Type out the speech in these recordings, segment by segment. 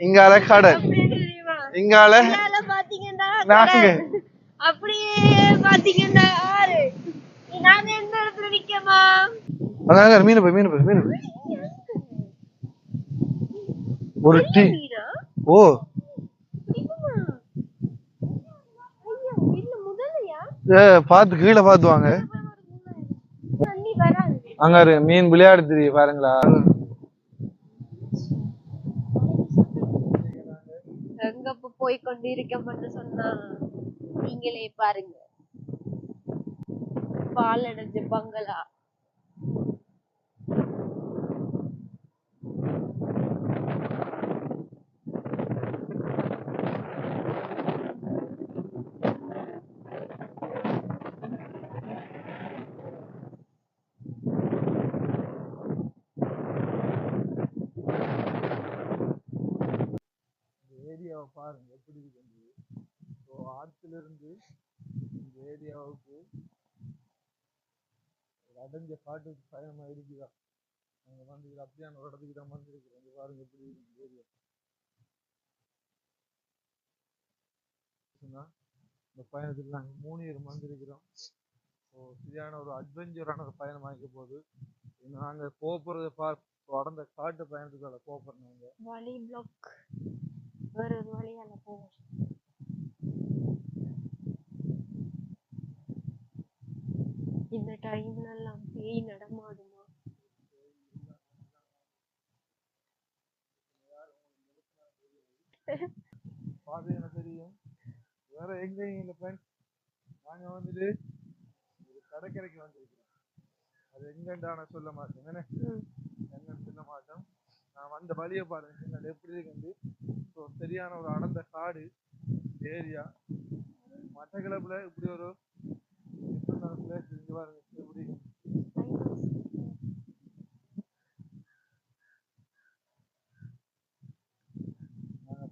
இங்கால தெரியுமா? இங்கால நாங்க. அப்படியே பாத்தீங்கன்னா ஆறு. நாங்க எந்த இடத்துல நிக்கமா? அதான் மீன் போய் மீன் போய் மீன் போய் ஒரு டீ. ஓ. பார்த்து கீழே பார்த்து வாங்க. தண்ணி வராது அங்க இரு, மீன் விளையாடு தெரியும் பாருங்களா. எங்க இப்ப போய் கொண்டிருக்கோம்னு சொன்னா நீங்களே பாருங்க. பால் அடைஞ்ச பங்களா. ஏரியாவை பாருங்க எப்படி இருக்கு ஸோ ஆற்றுல இருந்து இந்த ஏரியாவுக்கு ஒரு அடைஞ்ச காட்டுக்கு பயணமா இருக்குதா அங்க வந்து இது அப்படியான ஒரு இடத்துக்கு தான் வந்துருக்குறோம் இங்கே பாருங்க எப்படி இருக்கு இந்த ஏரியா. இந்த பயணத்துக்கு நாங்கள் மூணு பேர் வந்திருக்கிறோம். ஸோ சரியான ஒரு அட்வென்ச்சரான ஒரு பயணம் ஆகிக்க போகுது. நாங்கள் போகிறத பார்த்து தொடர்ந்த காட்டு பயணத்துக்காக போகிறோம் நாங்கள் வழி பிளாக் வேற ஒரு வழியால போவோம். இந்த டைம்ல எல்லாம் பேய் நடமாடுமா? பாதை எனக்கு தெரியும். வேற எங்கேயும் இல்லை ஃப்ரெண்ட்ஸ் நாங்கள் வந்துட்டு ஒரு கடற்கரைக்கு வந்திருக்கிறோம். அது எங்கண்டான சொல்ல மாட்டோம் என்ன. எங்கன்னு சொல்ல மாட்டோம். நான் வந்த வழியை பாருங்க. பின்னாடி எப்படி இருக்கு ஸோ சரியான ஒரு அடர்ந்த காடு ஏரியா மட்டக்களப்புல இப்படி ஒரு பிளேஸ் இங்க பாருங்க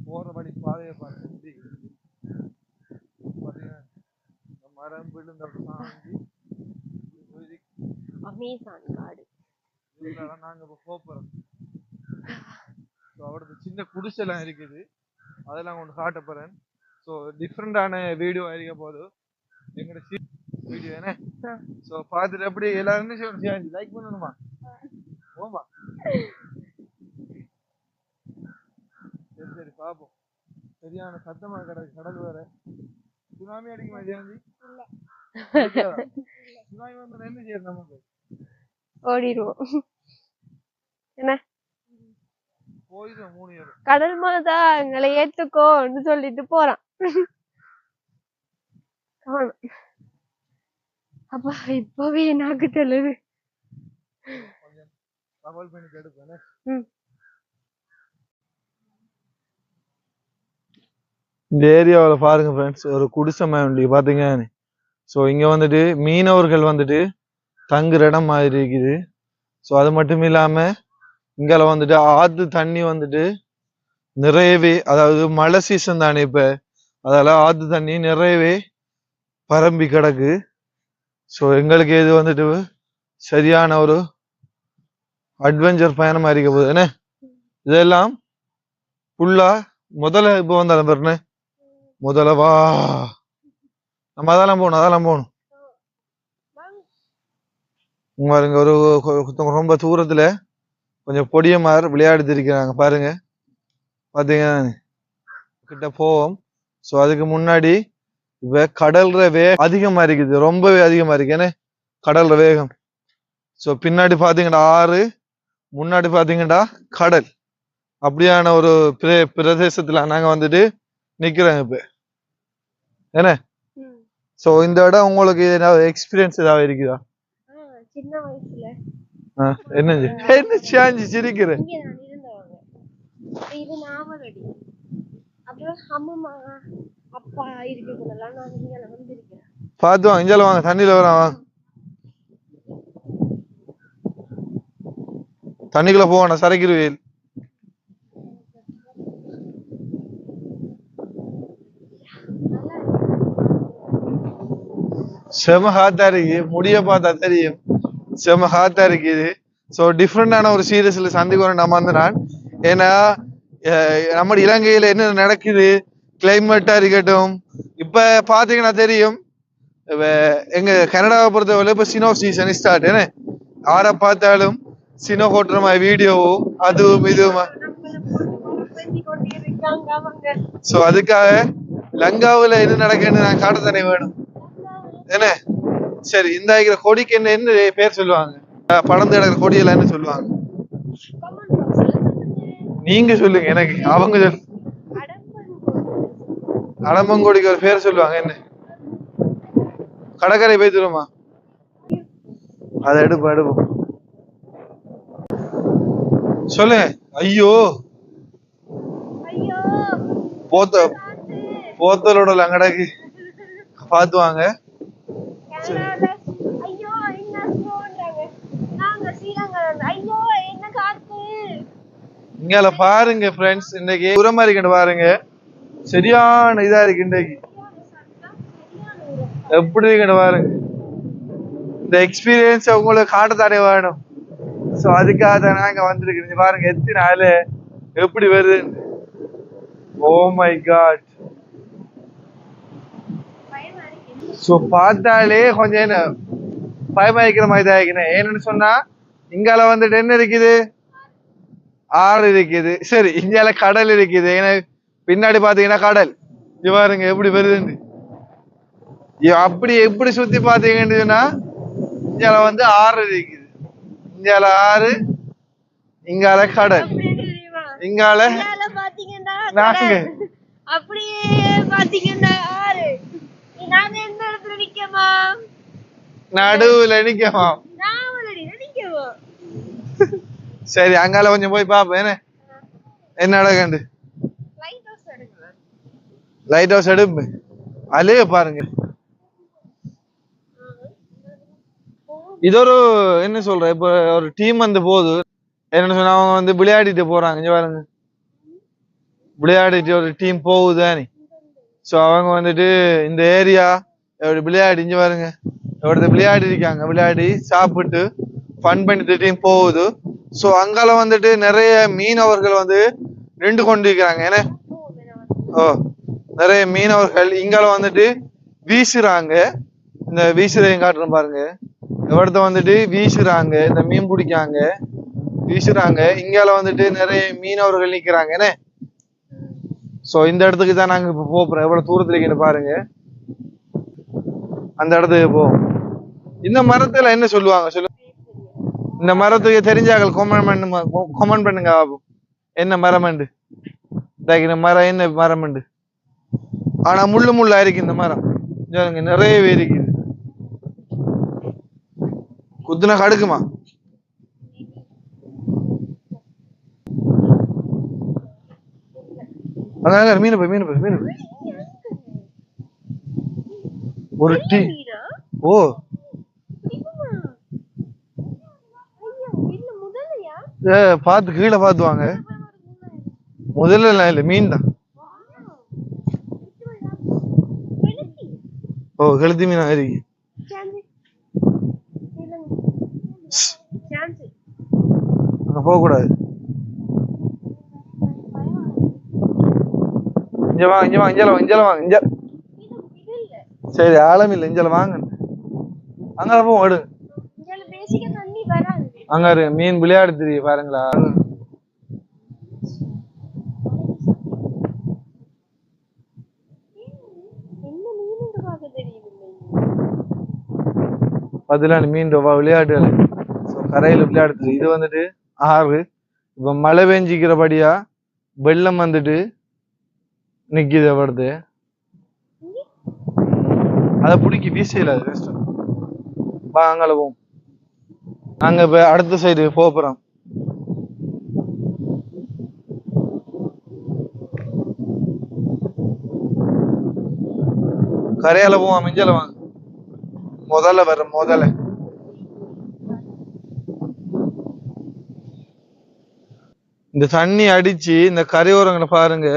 போற வழி பாதையை. பாத்தீங்கன்னா இந்த மரம் விழுந்த சாஞ்சி. அமேசான் காடு இதுலலாம் நாங்க இப்ப அவரது சின்ன குடிசெல்லாம் இருக்குது. அதெல்லாம் ஒன்று காட்ட போறேன். ஸோ டிஃப்ரெண்டான வீடியோ இருக்க போது எங்களோட வீடியோ என்ன. ஸோ பார்த்துட்டு எப்படி எல்லாரும் செய்யணும் லைக் பண்ணணுமா? ஓமா சரி சரி பார்ப்போம். சரியான சத்தமா கிடக்கு கடல் வேற. சுனாமி அடிக்குமா ஜெயந்தி சுனாமி வந்து என்ன செய்யறது நமக்கு? ஓடிடுவோம் என்ன? கடல் மாதா எங்களை ஏத்துக்கோன்னு சொல்லிட்டு போறான். அப்பா இப்பவே நாக்கு ம். இந்த ஏரியாவில் பாருங்க ஃப்ரெண்ட்ஸ் ஒரு குடிசை மேண்டி பார்த்தீங்க ஸோ இங்கே வந்துட்டு மீனவர்கள் வந்துட்டு தங்குற இடம் மாதிரி இருக்குது. ஸோ அது மட்டும் இல்லாமல் இங்கே வந்துட்டு ஆற்று தண்ணி வந்துட்டு நிறையவே அதாவது மழை சீசன் தானே இப்போ. அதால ஆற்று தண்ணி நிறையவே பரம்பி கிடக்கு. ஸோ எங்களுக்கு இது வந்துட்டு சரியான ஒரு அட்வென்ச்சர் பயணமா இருக்க போகுது. என்ன? இதெல்லாம் ஃபுல்லா முதல்ல இப்போ வந்தாலும் பாருண்ணே. முதல்ல வா. நம்ம அதெல்லாம் போகணும் அதெல்லாம் போகணும். பாருங்க ஒரு ரொம்ப தூரத்துல கொஞ்சம் பொடியமார் விளையாடி இருக்கிறாங்க. பாருங்க. பாத்தீங்க கிட்ட போவோம். ஸோ அதுக்கு முன்னாடி இப்ப கடல்ற வேகம் அதிகமா இருக்குது. ரொம்பவே அதிகமா இருக்கு. ஏன்னா கடல்ற வேகம். ஸோ பின்னாடி பாத்தீங்கன்னா ஆறு முன்னாடி பாத்தீங்கன்னா கடல். அப்படியான ஒரு பிரே பிரதேசத்துல நாங்க வந்துட்டு நிக்கிறோம் இப்ப. என்ன. ஸோ இந்த இடம் உங்களுக்கு ஏதாவது எக்ஸ்பீரியன்ஸ் ஏதாவது இருக்குதா? சின்ன வயசுல. என்னது என்ன சாஞ்சி சிரிக்கிற இது நாவலடி அப்புறம் அம்மா அப்பா இருக்கிறதெல்லாம் நான் இங்க பார்த்து வாங்க இஞ்சால வாங்க தண்ணியில வரான் வாங்க தண்ணிக்குள்ள போவான சரைக்கிருவேல் செம ஹாத்தா இருக்கு முடிய பார்த்தா தெரியும் செம ஹாத்தா இருக்குது. ஸோ டிஃப்ரெண்டான ஒரு சீரியஸ்ல சந்திக்கிறோம் நம்ம வந்து நான். ஏன்னா நம்ம இலங்கையில என்ன நடக்குது? கிளைமேட்டா இருக்கட்டும். இப்ப பாத்தீங்கன்னா தெரியும். எங்க கனடாவை பொறுத்தவரை இப்ப சினோ சீசன் ஸ்டார்ட் என்ன? ஆரை பார்த்தாலும் சினோ ஓட்டுற மாதிரி வீடியோவும் அதுவும் இதுவும். சோ அதுக்காக லங்காவில் என்ன நடக்குன்னு நான் காட்டத்தானே வேணும். என்ன? சரி இந்த இருக்கிற கொடிக்கு என்ன என்ன பேர் சொல்லுவாங்க? அஹ் படம் தேடுற கொடியெல்லாம் என்ன சொல்லுவாங்க? நீங்க சொல்லுங்க எனக்கு அவங்க சொல்லு அடம்பங்கொடிக்கு ஒரு பேர் சொல்லுவாங்க என்ன? கடற்கரை போய் தருமா? அதை எடுப்போம் எடுப்போம். சொல்லு ஐயோ. போத்த போத்தலோட லங்கடக்கு பார்த்து வாங்க கனடால ஐயோ என்ன சொல்றாங்க நாங்க ஸ்ரீலங்கா ஐயோ என்ன காத்து இங்கால பாருங்க ஃப்ரெண்ட்ஸ் இன்னைக்கு உரம் இருக்கு பாருங்க. சரியான இதா இருக்கு இன்னைக்கு. எப்படி இருக்கு பாருங்க. இந்த எக்ஸ்பீரியன்ஸ் உங்களுக்கு காட்டத்தானே வேணும். ஸோ அதுக்காக தான் நாங்க வந்திருக்கோம் பாருங்க எத்தனை நாள் எப்படி வருது? ஓ மை காட் ஸோ பார்த்தாலே கொஞ்சம் என்ன பயமாயிக்கிற மாதிரி தான் ஆகிக்கிறேன் ஏன்னு சொன்னா இங்கால வந்துட்டு என்ன இருக்குது? ஆறு இருக்குது. சரி இந்தியால கடல் இருக்குது. ஏன்னா பின்னாடி பாத்தீங்கன்னா கடல். இது பாருங்க எப்படி வருதுன்னு. அப்படி எப்படி சுத்தி பாத்தீங்கன்னு இந்தியால வந்து ஆறு இருக்குது. இந்தியால ஆறு இங்கால கடல். இங்கால நாங்க. அப்படியே பாத்தீங்கன்னா ஆறு. நாங்க எந்த இடத்துல நிக்கமா? நடுவுல நிக்கமா? சரி அங்கால கொஞ்சம் போய் பாப்பேன் என்ன? என்ன நடக்கண்டு லைட் ஹவுஸ் எடுப்பு அலைய பாருங்க. இது ஒரு என்ன சொல்ற இப்ப ஒரு டீம் வந்து போகுது. என்னன்னு சொன்னா அவங்க வந்து விளையாடிட்டு போறாங்க. இங்க பாருங்க. விளையாடிட்டு ஒரு டீம் போகுதானே ஸோ அவங்க வந்துட்டு இந்த ஏரியா எப்படி விளையாடி இங்க பாருங்க. எவ்வளவு விளையாடி இருக்காங்க. விளையாடி சாப்பிட்டு ஃபன் பண்ணிட்டு டீம் போகுது. ஸோ அங்கால வந்துட்டு நிறைய மீனவர்கள் வந்து நின்று கொண்டு இருக்கிறாங்க ஏன்னா ஓ நிறைய மீனவர்கள் இங்கால வந்துட்டு வீசுறாங்க. இந்த வீசுறதையும் காட்டுறேன் பாருங்க. இவடத்த வந்துட்டு வீசுறாங்க இந்த மீன் பிடிக்காங்க வீசுறாங்க. இங்கால வந்துட்டு நிறைய மீனவர்கள் நிக்கிறாங்க. என்ன? சோ இந்த இடத்துக்கு தான் நாங்க இப்ப போறோம். எவ்வளவு தூரத்துல இருக்குன்னு பாருங்க. அந்த இடத்துக்கு போவோம் இந்த மரத்துல என்ன சொல்லுவாங்க? சொல்லு இந்த மரத்துக்கு தெரிஞ்சாக்கள் கொமன் பண்ணுங்க கொமன் பண்ணுங்க பாப்போம். என்ன மரமண்டு இந்த மரம் என்ன மரமண்டு ஆனா முள்ளு முள்ளா இருக்கு இந்த மரம். பாருங்க, நிறையவே இருக்குது. குத்துனா கடுக்குமா? அங்க அங்க மீன் போய் மீன் போய் மீன் போய் ஒரு டீ. ஓ பிடிக்குமா ஐயோ இல்ல முதலையா ஏ, பார்த்து கீழே பார்த்து வாங்க முதல்ல எல்லாம் இல்லை மீன் தான். ஓ கழுத்தி மீன் இருக்கு சான்ஸ் போகக்கூடாது சான்ஸ் அங்க போக கூடாது. இங்க வாங்க இங்க வாங்க இஞ்சல வாங்க இஞ்சல வாங்க இஞ்ச சரி ஆழம் இல்லை இஞ்சல வாங்க. அங்கே போவோம் எடு இங்க பேசிக்க தண்ணி வராது அங்க இருக்கு மீன் விளையாடு தெரியும் பாருங்களா. பதிலாண்டு மீன் பார்க்க பதிலான மீன் விளையாட்டு ஸோ கரையில் விளையாடுது இது வந்துட்டு ஆறு. இப்போ மழை பெஞ்சிக்கிறபடியா வெள்ளம் வந்துட்டு நிற்கிது வருது அதை பிடிக்கி வீசையில அது கஷ்டம் வா நாங்க இப்ப அடுத்த சைடு போக போறோம். கரையால போவோம் மிஞ்சல வாங்க. முதல்ல வர முதல்ல. இந்த தண்ணி அடிச்சு இந்த கரையோரங்களை பாருங்க.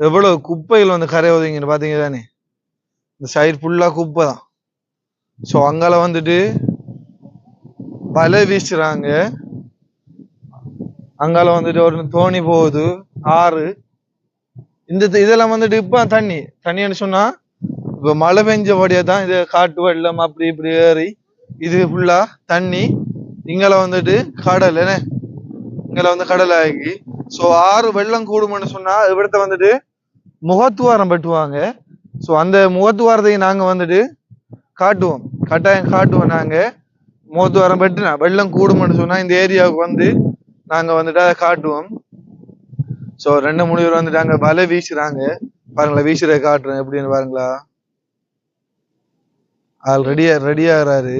எவ்வளவு குப்பைகள் வந்து கரை ஒதுங்கின்னு பாத்தீங்க தானே இந்த சைடு ஃபுல்லா குப்பை தான் ஸோ அங்கால வந்துட்டு வலை வீசுறாங்க அங்கால வந்துட்டு ஒரு தோணி போகுது. ஆறு. இந்த இதெல்லாம் வந்துட்டு இப்ப தண்ணி. தண்ணின்னு சொன்னா இப்ப மழை பெஞ்சபடியே தான் இது காட்டு வெள்ளம் அப்படி இப்படி ஏறி இது ஃபுல்லா தண்ணி இங்கெல்லாம் வந்துட்டு கடல் என்ன? இங்கெல்லாம் வந்து கடல் ஆகி ஸோ ஆறு வெள்ளம் கூடும்னு சொன்னா இவிடத்த வந்துட்டு முகத்துவாரம் பெட்டுவாங்க ஸோ அந்த முகத்துவாரத்தை நாங்க வந்துட்டு காட்டுவோம். கட்டாயம் காட்டுவோம் மூத்து வரம் வெட்டினா வெள்ளம் கூடும்னு சொன்னா இந்த ஏரியாவுக்கு வந்து நாங்க வந்துட்டு அதை காட்டுவோம். ஸோ ரெண்டு மூணு பேர் வந்துட்டு அங்க வலை வீசுறாங்க. பாருங்களா வீசுறத காட்டுறேன். எப்படின்னு பாருங்களா. ஆள் ரெடியா ரெடியாகிறாரு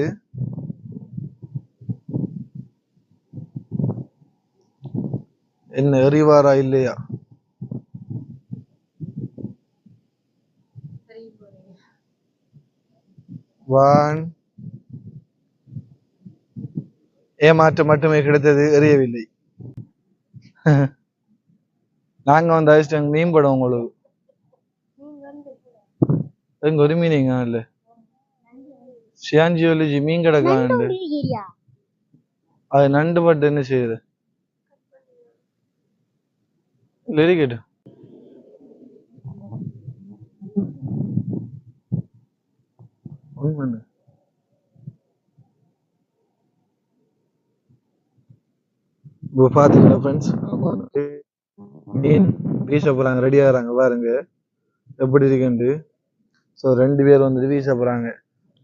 என்ன எறிவாரா இல்லையா? சரி போறீங்க வான் ஏமாற்றம் மட்டுமே கிடைத்தது எறியவில்லை நாங்க வந்து அடிச்சிட்டாங்க மீன் படம் உங்களுக்கு எங்க ஒரு மீனிங்க இல்ல சியாஞ்சியோலஜி மீன் கிடக்காண்டு அது நண்டு பட்டு என்ன செய்யுது? இல்ல இருக்கட்டும் உண்மை இப்போ பாத்தீங்கன்னா ஃப்ரெண்ட்ஸ் மீன் வீச போறாங்க ரெடி ஆகுறாங்க பாருங்க. எப்படி இருக்குன்ட்டு. ஸோ ரெண்டு பேர் வந்துட்டு வீச போறாங்க.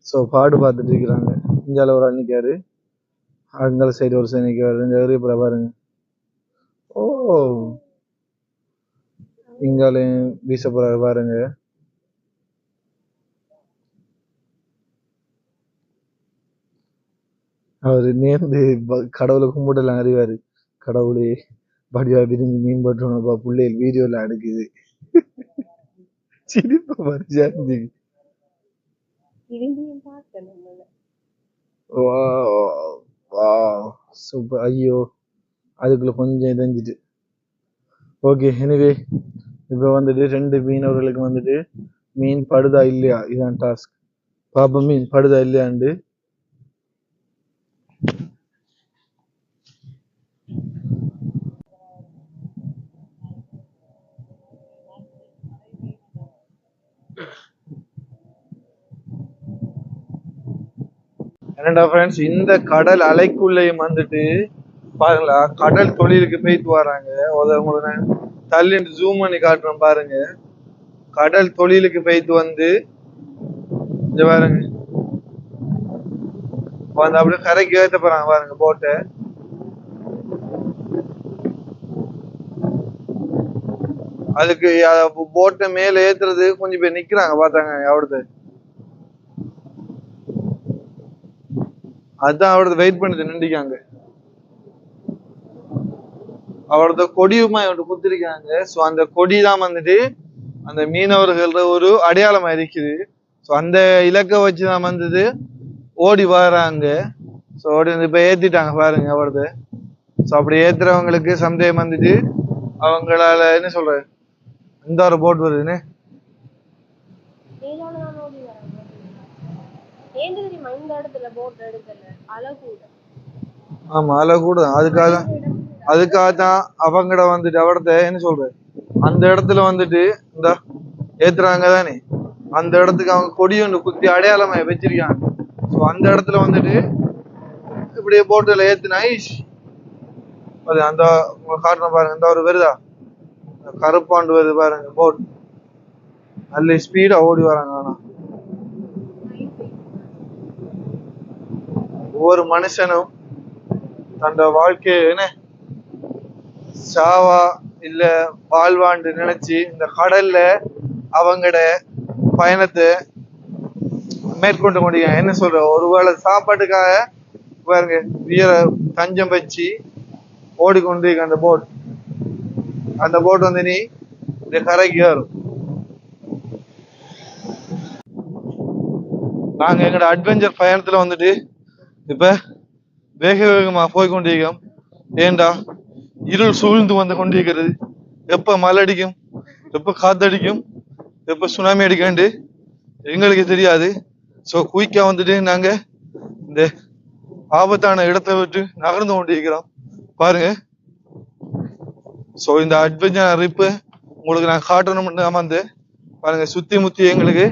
ஸோ பாடு பார்த்துட்டு இருக்கிறாங்க. இந்தியாவில் ஒரு ஆள் நிற்காரு அங்கால சைடு ஒரு சைடு நிற்காரு இந்த ஏரியா பூரா பாருங்க. ஓ! இங்காலையும் வீச போறாரு பாருங்க. அவரு நேர்ந்து கடவுளை கும்பிடலாம் அறிவாரு. கடவுளே படியா விரிஞ்சு மீன் பட்டுனப்பா பிள்ளைகள் வீடியோல அடுக்குது. சிரிப்பா பார்த்தேன் நம்மள சூப்பர் ஐயோ அதுக்குள்ள கொஞ்சம் இதஞ்சிட்டு ஓகே எனிவே இப்போ வந்துட்டு ரெண்டு மீனவர்களுக்கு வந்துட்டு மீன் படுதா இல்லையா? இதான் டாஸ்க் பாப்போம் மீன் படுதா இல்லையாண்டு என்னடா ஃப்ரெண்ட்ஸ் இந்த கடல் அலைக்குள்ளேயும் வந்துட்டு பாருங்களா கடல் தொழிலுக்கு போயிட்டு வராங்க. உங்களுக்கு நான் தள்ளிட்டு ஜூம் பண்ணி காட்டுறேன் பாருங்க. கடல் தொழிலுக்கு போயிட்டு வந்து இங்க பாருங்க. வந்து அப்படியே கரைக்கு ஏத்த போறாங்க பாருங்க போட்டை அதுக்கு போட்டை மேல ஏத்துறது கொஞ்சம் பேர் நிக்கிறாங்க பாத்தாங்க அவரது. அதான் அவடத்த வெயிட் பண்ணிட்டு நின்றுக்காங்க அவரது கொடியுமா இவன் குத்திருக்காங்க ஸோ அந்த கொடி தான் வந்துட்டு அந்த மீனவர்கள ஒரு அடையாளமா இருக்குது. ஸோ அந்த இலக்கை வச்சு தான் வந்தது ஓடி வராங்க. ஸோ ஓடி வந்து இப்போ ஏத்திட்டாங்க பாருங்க அவரது. ஸோ அப்படி ஏத்துறவங்களுக்கு சந்தேகம் வந்துட்டு அவங்களால என்ன சொல்ற இந்த ஒரு போட் வருதுன்னு? மேலால அழகூட. ஆமா அதில் கூட அதுக்காக அதுக்காக தான் அவங்கட வந்துட்டு அவடத்த என்ன சொல்ற? அந்த இடத்துல வந்துட்டு இந்த ஏத்துறாங்க தானே. அந்த இடத்துக்கு அவங்க கொடி ஒன்று குத்தி அடையாளமா வச்சிருக்காங்க. ஸோ அந்த இடத்துல வந்துட்டு இப்படியே போட்டில் ஏத்துனா ஈஷ். அது அந்த உங்க காட்டுறேன் பாருங்க இந்த ஒரு வருதா? கருப்பாண்டு வருது பாருங்க போட் நல்ல ஸ்பீடா ஓடி வராங்க ஆனா. ஒவ்வொரு மனுஷனும் தன்னோட வாழ்க்கையை என்ன? சாவா இல்ல வாழ்வாண்டு நினைச்சு இந்த கடல்ல அவங்களோட பயணத்தை மேற்கொண்டு முடியும். என்ன சொல்ற? ஒருவேளை சாப்பாட்டுக்காக பாருங்க வீர தஞ்சம் வச்சு ஓடிக்கொண்டு அந்த போட் அந்த போட் வந்து நீ இந்த கரைக்கு ஏறும். நாங்கள் எங்களோட அட்வென்ச்சர் பயணத்தில் வந்துட்டு இப்போ வேக வேகமாக போய் கொண்டிருக்கோம் ஏண்டா? இருள் சூழ்ந்து வந்து கொண்டிருக்கிறது. எப்போ மழை அடிக்கும்? எப்போ காத்தடிக்கும் எப்போ சுனாமி அடிக்கண்டு எங்களுக்கு தெரியாது. ஸோ குயிக்காக வந்துட்டு நாங்கள் இந்த ஆபத்தான இடத்தை விட்டு நகர்ந்து கொண்டிருக்கிறோம். பாருங்க. ஸோ இந்த அட்வென்ச்சர் ரிப்பு உங்களுக்கு நான் காட்டணும்னு அமர்ந்து பாருங்க சுத்தி முத்தி எங்களுக்கு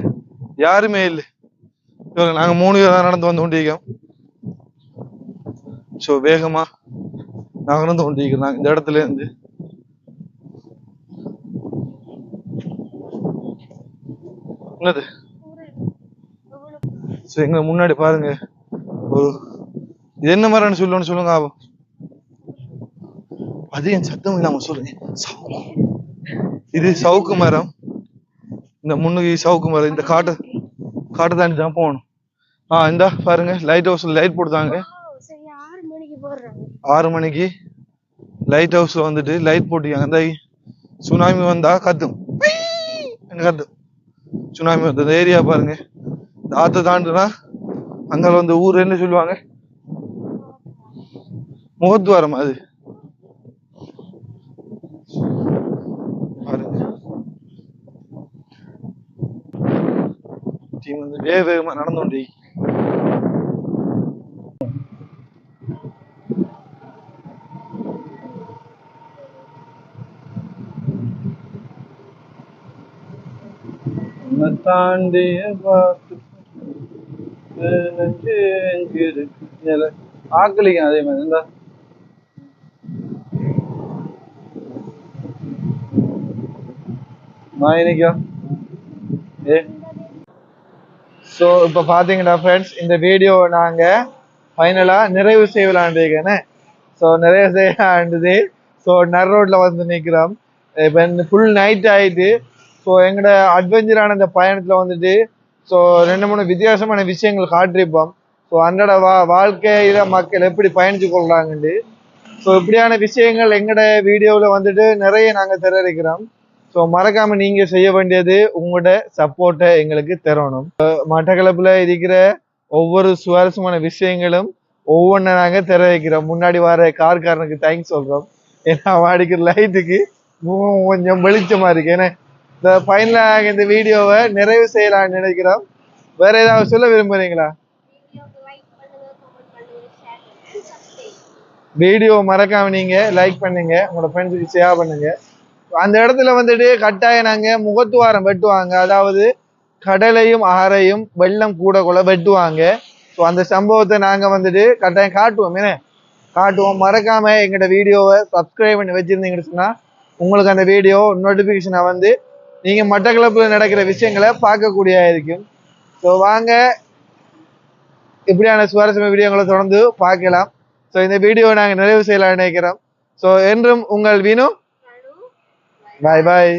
யாருமே இல்லை. இவங்க நாங்க மூணு பேர் தான் நடந்து வந்து கொண்டிருக்கோம். ஸோ வேகமா நகர்ந்து கொண்டிருக்கிறோம். நாங்க இந்த இடத்துல இருந்து. என்னது? ஸோ எங்க முன்னாடி பாருங்க. ஒரு இது என்ன மரம்னு சொல்லுன்னு சொல்லுங்க ஆபம் அது என் சத்தம் இல்லாம சவுக்கு. இது சவுக்கு மரம். இந்த முன்னுக்கு சவுக்கு மரம். இந்த காட்டு காட்டை தாண்டி தான் போகணும். ஆ இந்தா பாருங்க. லைட் ஹவுஸ்ல லைட் போட்டுதாங்க. சரி ஆறு மணிக்கு போடுறாங்க. ஆறு மணிக்கு லைட் ஹவுஸ்ல வந்துட்டு லைட் போட்டுக்காங்க அந்த சுனாமி வந்தா கத்தும் கத்தும் சுனாமி வந்த இந்த ஏரியா பாருங்க. இந்த ஆத்த தாண்டுனா அங்க வந்து ஊர் என்ன சொல்லுவாங்க? முகத்துவாரம் அது. டீம் வந்து வேக வேகமா நடந்து கொண்டே உன்னை தாண்டிய பார்த்து நெஞ்சு எங்க இருக்கு இதுல ஆக்கலிங்க அதே மாதிரி இருந்தா மாயினிக்கா ஏ ஸோ இப்போ பார்த்தீங்கன்னா ஃப்ரெண்ட்ஸ் இந்த வீடியோ நாங்கள் ஃபைனலாக நிறைவு செய்யலான்றீங்கன்னு ஸோ நிறைய செய்யலான்றது ஸோ நர் ரோட்டில் வந்து நிற்கிறோம் இப்போ ஃபுல் நைட் ஆகிட்டு ஸோ எங்களோட அட்வென்ச்சரான இந்த பயணத்தில் வந்துட்டு ஸோ ரெண்டு மூணு வித்தியாசமான விஷயங்கள் காட்டிருப்போம். ஸோ அன்றாட வா வாழ்க்கையில் மக்கள் எப்படி பயணிச்சு கொள்றாங்கன்னு ஸோ இப்படியான விஷயங்கள் எங்களோட வீடியோவில் வந்துட்டு நிறைய நாங்கள் தெரிவிக்கிறோம். ஸோ மறக்காம நீங்க செய்ய வேண்டியது உங்களோட சப்போர்ட்டை எங்களுக்கு தரணும். மட்டக்களப்புல இருக்கிற ஒவ்வொரு சுவாரஸ்யமான விஷயங்களும் ஒவ்வொன்றை நாங்க தெரிவிக்கிறோம் முன்னாடி வர கார்காரனுக்கு தேங்க்ஸ் சொல்றோம். ஏன்னா வாடிக்கிற அடிக்கிற லைட்டுக்கு கொஞ்சம் வெளிச்சமா இருக்கு. ஏன்னா இந்த ஃபைனலாக இந்த வீடியோவை நிறைவு செய்யலாம்னு நினைக்கிறோம். வேற ஏதாவது சொல்ல விரும்புறீங்களா? வீடியோ மறக்காம நீங்க லைக் பண்ணுங்க. உங்களோட ஃப்ரெண்ட்ஸுக்கு ஷேர் பண்ணுங்க. அந்த இடத்துல வந்துட்டு கட்டாயம் நாங்கள் முகத்துவாரம் வெட்டுவாங்க. அதாவது கடலையும் ஆறையும் வெள்ளம் கூட கூட வெட்டுவாங்க. ஸோ அந்த சம்பவத்தை நாங்கள் வந்துட்டு கட்டாயம் காட்டுவோம். என்ன? காட்டுவோம். மறக்காம எங்களோட வீடியோவை சப்ஸ்கிரைப் பண்ணி வச்சிருந்தீங்கன்னு சொன்னால் உங்களுக்கு அந்த வீடியோ நோட்டிஃபிகேஷனை வந்து நீங்கள் மட்டக்களப்புல நடக்கிற விஷயங்களை பார்க்கக்கூடிய இருக்கும். ஸோ வாங்க. இப்படியான சுவாரஸ்யமான வீடியோங்களை தொடர்ந்து பார்க்கலாம். ஸோ இந்த வீடியோவை நாங்கள் நிறைவு செய்யலாம் நினைக்கிறோம். ஸோ என்றும் உங்கள் வினு பண்ணுங்க பாய் பாய்